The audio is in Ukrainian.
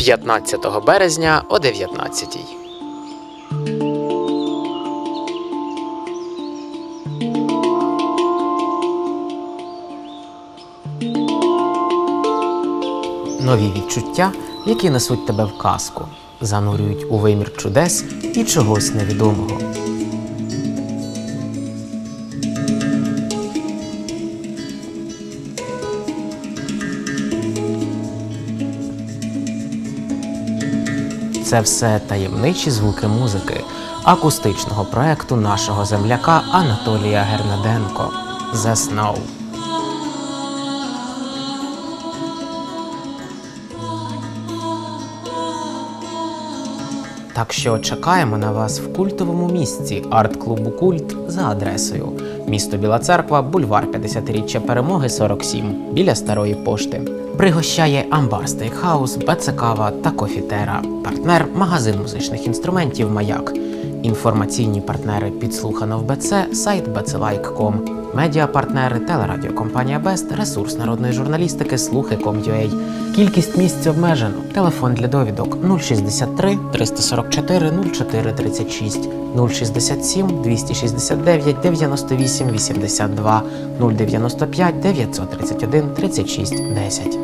15 березня о 19. Нові відчуття, які несуть тебе в казку, занурюють у вимір чудес і чогось невідомого. Це все таємничі звуки музики, акустичного проекту нашого земляка Анатолія Гернаденко The Snow. Так що чекаємо на вас в культовому місці арт-клубу Культ за адресою місто Біла Церква, бульвар 50-річчя перемоги 47 біля старої пошти. Пригощає Амбар Стейкхаус, Бецекава та Кофітера, партнер магазин музичних інструментів Маяк. Інформаційні партнери підслухано в БЦ, сайт bclike.com, медіапартнери телерадіокомпанія Бест, ресурс народної журналістики Слухи.com.ua. Кількість місць обмежено. Телефон для довідок 063 344 04 36 067 269 98 82 095 931 36 10.